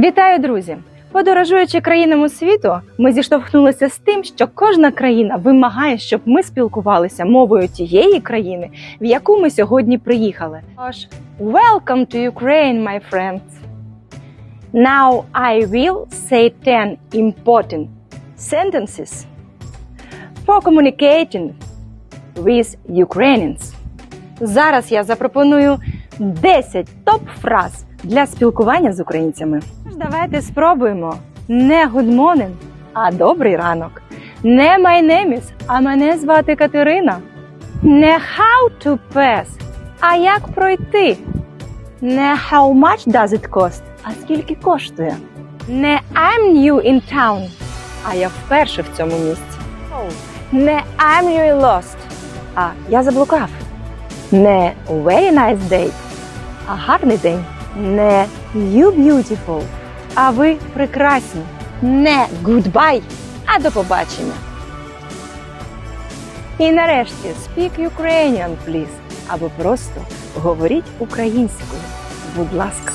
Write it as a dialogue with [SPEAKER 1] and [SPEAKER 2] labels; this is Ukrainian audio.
[SPEAKER 1] Вітаю, друзі! Подорожуючи країнами світу, ми зіштовхнулися з тим, що кожна країна вимагає, щоб ми спілкувалися мовою тієї країни, в яку ми сьогодні приїхали. Тож, welcome to Ukraine, my friends! Now I will say 10 important sentences for communicating with Ukrainians. Зараз я запропоную 10 топ-фраз для спілкування з українцями. Давайте спробуємо не good morning, а добрий ранок. Не my name а мене звати Катерина. Не how to pass, а як пройти. Не how much does it cost, а скільки коштує. Не I'm new in town, а я вперше в цьому місці. Не I'm really lost, а я заблукав. Не very nice day, а гарний день. Не you beautiful, а ви прекрасні. Не goodbye, а до побачення. І нарешті speak Ukrainian, please, або просто говоріть українською. Будь ласка.